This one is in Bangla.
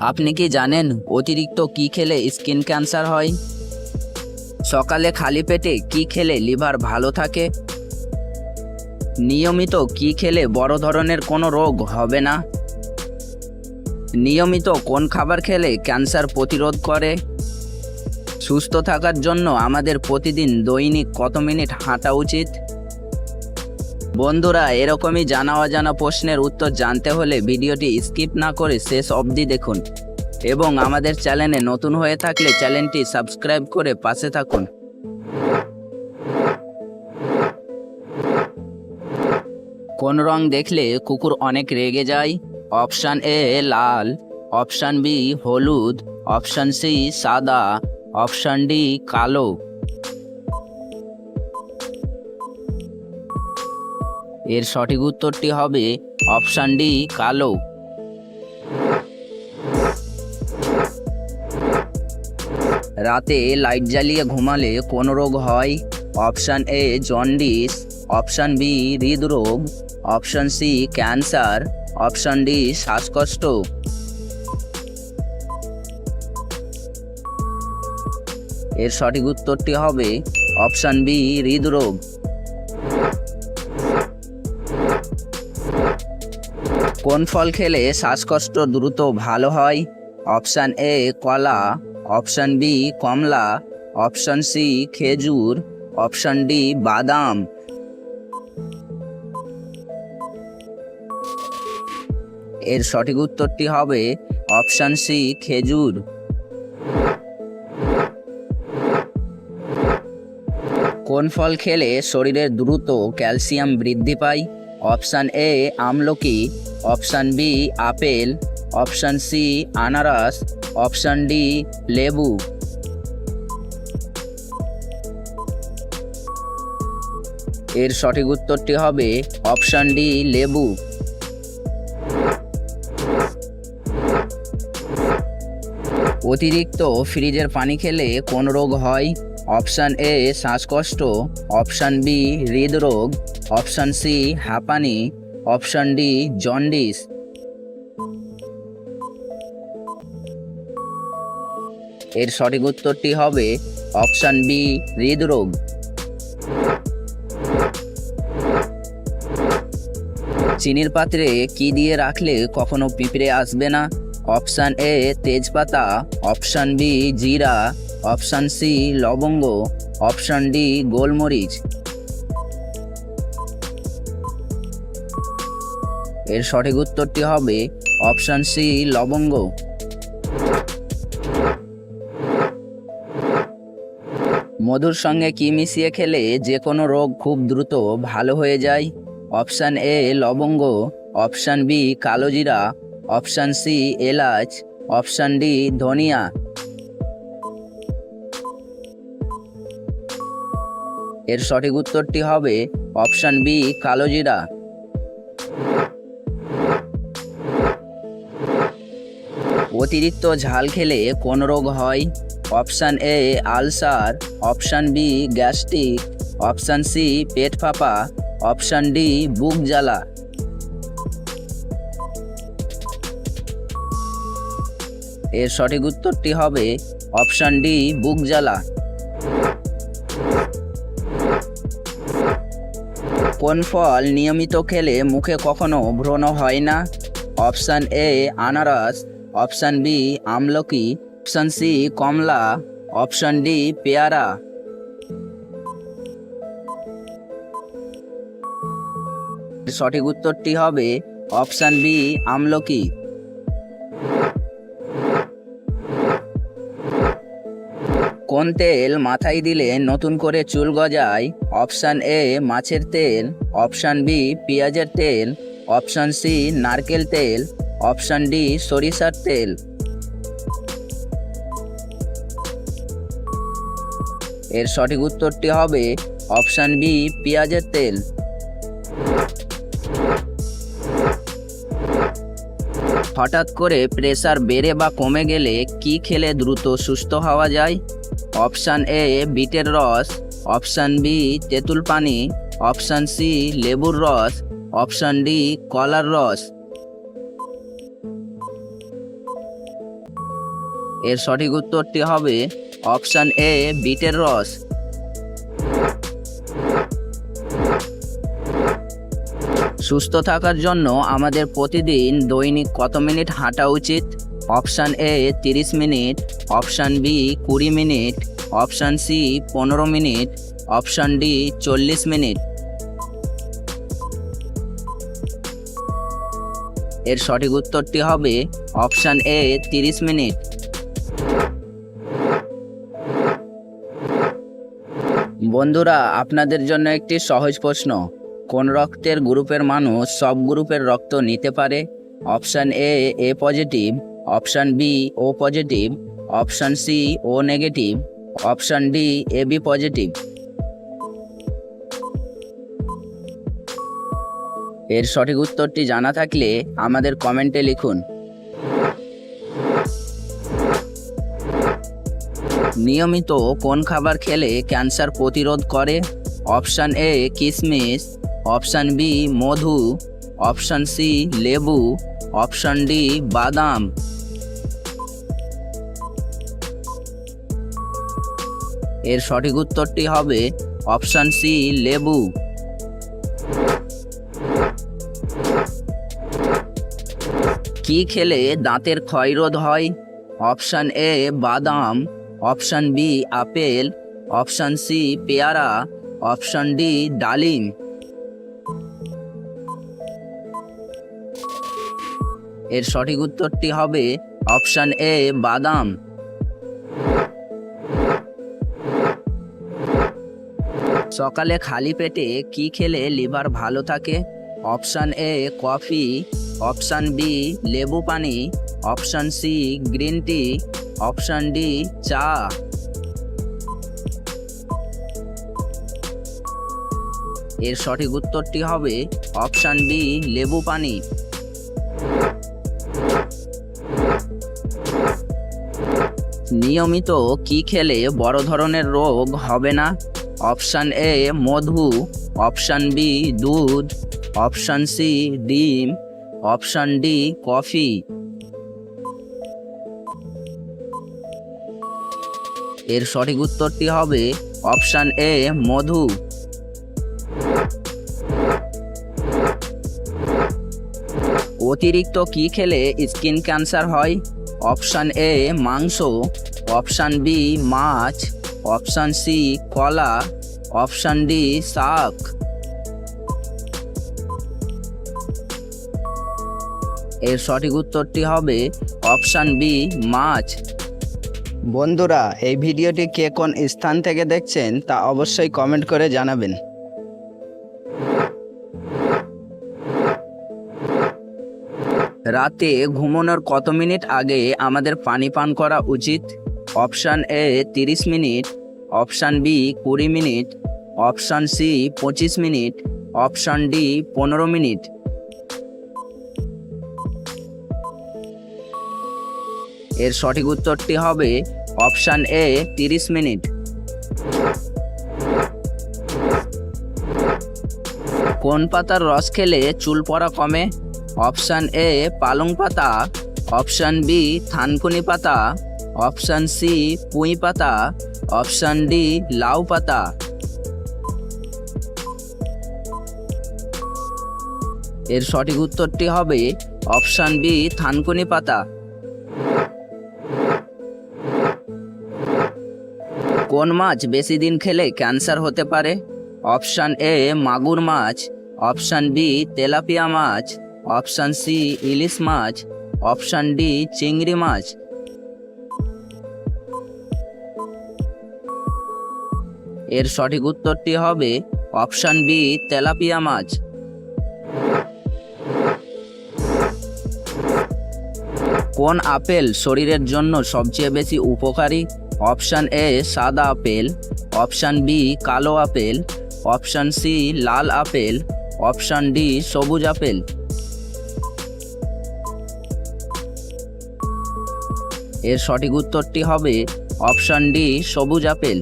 আপনি কি জানেন অতিরিক্ত কি খেলে স্কিন ক্যান্সার হয়? সকালে খালি পেটে কি খেলে লিভার ভালো থাকে? নিয়মিত কি খেলে বড় ধরনের কোনো রোগ হবে না? নিয়মিত কোন খাবার খেলে ক্যান্সার প্রতিরোধ করে? সুস্থ থাকার জন্য আমাদের প্রতিদিন দৈনিক কত মিনিট হাঁটা উচিত? বন্ধুরা, এরকমই জানা অজানা প্রশ্নের উত্তর জানতে হলে ভিডিওটি স্কিপ না করে শেষ অবধি দেখুন এবং আমাদের চ্যানেলে নতুন হয়ে থাকলে চ্যানেলটি সাবস্ক্রাইব করে পাশে থাকুন। কোন রং দেখলে কুকুর অনেক রেগে যায়? অপশান এ লাল, অপশান বি হলুদ, অপশান সি সাদা, অপশান ডি কালো। এর সঠিক উত্তরটি হবে অপশান ডি, কালো। রাতে লাইট জ্বালিয়ে ঘুমালে কোন রোগ হয়? Option A, jaundice. Option B, হৃদরোগ। Option C, cancer. Option D, শ্বাসকষ্ট। এর সঠিক উত্তরটি হবে অপশান বি, হৃদরোগ। কোন ফল খেলে শ্বাসকষ্ট দ্রুত ভালো হয়? অপশান এ কলা। অপশান বি কমলা। অপশান সি খেজুর। অপশান ডি বাদাম। এর সঠিক উত্তরটি হবে অপশান সি খেজুর। কোন ফল খেলে শরীরের দ্রুত ক্যালসিয়াম বৃদ্ধি পায়? অপশান এ আমলকি, option B apple, option C আনারস, অপশান ডি লেবু। এর সঠিক উত্তরটি হবে অপশান ডি লেবু। অতিরিক্ত ফ্রিজের পানি খেলে কোন রোগ হয়? অপশান এ শ্বাসকষ্ট, অপশান বি হৃদরোগ অপশান সি, হাঁপানি। অপশান ডি, জন্ডিস। এর সঠিক উত্তরটি হবে অপশান বি, হৃদরোগ। চিনির পাত্রে কি দিয়ে রাখলে কখনো পিঁপড়ে আসবে না? অপশান এ, তেজপাতা। অপশান বি, জিরা। অপশান সি, লবঙ্গ। অপশান ডি, গোলমরিচ। এর সঠিক উত্তরটি হবে অপশান সি, লবঙ্গ। মধুর সঙ্গে কি মিশিয়ে খেলে যে কোনো রোগ খুব দ্রুত ভালো হয়ে যায়? অপশান এ, লবঙ্গ। অপশান বি কালোজিরা অপশান সি, এলাচ। অপশান ডি, ধনিয়া। এর সঠিক উত্তরটি হবে অপশান বি কালোজিরা অতিরিক্ত ঝাল খেলে কোন রোগ হয়? Option A ulcer. Option B gastric. Option C পেট ফাঁপা। অপশান ডি বুক জ্বালা। এর সঠিক উত্তরটি হবে অপশান ডি বুক জ্বালা। কোন ফল নিয়মিত খেলে মুখে কখনো ভ্রণ হয় না? অপশান এ আনারস। অপশান বি, আমলকি। অপশান সি, কমলা। অপশান ডি, পেয়ারা। সঠিক উত্তরটি হবে অপশান বি, আমলকি। কোন তেল মাথায় দিলে নতুন করে চুল গজায়? অপশান এ, মাছের তেল। অপশান বি, পেঁয়াজের তেল। অপশান সি, নারকেল তেল। অপশান ডি, সরিষার তেল। এর সঠিক উত্তরটি হবে অপশান বি, পেঁয়াজের তেল। হঠাৎ করে প্রেসার বেড়ে বা কমে গেলে কি খেলে দ্রুত সুস্থ হওয়া যায়? অপশান এ, বিটের রস। অপশান বি, তেঁতুল পানি। অপশান সি, লেবুর রস। অপশান ডি, কলার রস। এর সঠিক উত্তরটি হবে অপশান এ, বিটের রস। সুস্থ থাকার জন্য আমাদের প্রতিদিন দৈনিক কত মিনিট হাঁটা উচিত? অপশান এ, তিরিশ মিনিট। অপশান বি, কুড়ি মিনিট। অপশান সি, পনেরো মিনিট। অপশান ডি, চল্লিশ মিনিট। এর সঠিক উত্তরটি হবে অপশান এ, তিরিশ মিনিট। বন্ধুরা, আপনাদের জন্য একটি সহজ প্রশ্ন। কোন রক্তের গ্রুপের মানুষ সব গ্রুপের রক্ত নিতে পারে? Option A A positive. Option B, O positive. Option C, O negative. Option D, A B positive. এর সঠিক উত্তরটি জানা থাকলে আমাদের কমেন্টে লিখুন। নিয়মিত কোন খাবার খেলে ক্যান্সার প্রতিরোধ করে? অপশান এ কিশমিশ অপশান বি, মধু। অপশান সি, লেবু। অপশান ডি, বাদাম। এর সঠিক উত্তরটি হবে অপশান সি, লেবু। কি খেলে দাঁতের ক্ষয়রোধ হয়? অপশান এ, বাদাম। Option B, apple, option C, পেয়ারা, অপশান ডি, ডালিম। এর সঠিক উত্তরটি হবে অপশান এ, বাদাম। সকালে খালি পেটে কি খেলে লিভার ভালো থাকে? Option A, coffee, option B, লেবু পানি, option C, green tea option D, চা। এর সঠিক উত্তরটি হবে অপশান বি লেবু পানি। নিয়মিত কি খেলে বড় ধরনের রোগ হবে না? অপশান এ, মধু। অপশান বি, দুধ। অপশান সি, ডিম। Option D, coffee. এর সঠিক উত্তরটি হবে অপশান এ, মধু। অতিরিক্ত কি খেলে স্কিন ক্যান্সার হয়? অপশান এ, মাংস। অপশান বি, মাছ। অপশান সি, কলা। অপশান ডি, শাক। এর সঠিক উত্তরটি হবে অপশান বি, মাছ। বন্ধুরা, এই ভিডিওটি কে কোন স্থান থেকে দেখছেন তা অবশ্যই কমেন্ট করে জানাবেন। রাতে ঘুমানোর কত মিনিট আগে আমাদের পানি পান করা উচিত? অপশান এ, তিরিশ মিনিট। অপশান বি, কুড়ি মিনিট। অপশান সি, পঁচিশ মিনিট। অপশান ডি, পনেরো মিনিট। এর সঠিক উত্তরটি হবে অপশান এ, তিরিশ মিনিট। কোন পাতার রস খেলে চুল পড়া কমে? অপশান এ, পালং পাতা। অপশান বি, থানকুনি পাতা। অপশান সি, পুঁই পাতা। অপশান ডি, লাউ পাতা। এর সঠিক উত্তরটি হবে অপশান বি, থানকুনি পাতা। কোন মাছ বেশি দিন খেলে ক্যান্সার হতে পারে? অপশান এ, মাগুর মাছ। অপশান বি, তেলাপিয়া মাছ। অপশান সি, ইলিশ মাছ। অপশান ডি, চিংড়ি মাছ। এর সঠিক উত্তরটি হবে অপশান বি, তেলাপিয়া মাছ। কোন আপেল শরীরের জন্য সবচেয়ে বেশি উপকারী? অপশান এ সাদা আপেল, অপশান বি কালো আপেল, অপশান সি লাল আপেল, অপশান ডি সবুজ আপেল। এর সঠিক উত্তরটি হবে অপশান ডি সবুজ আপেল।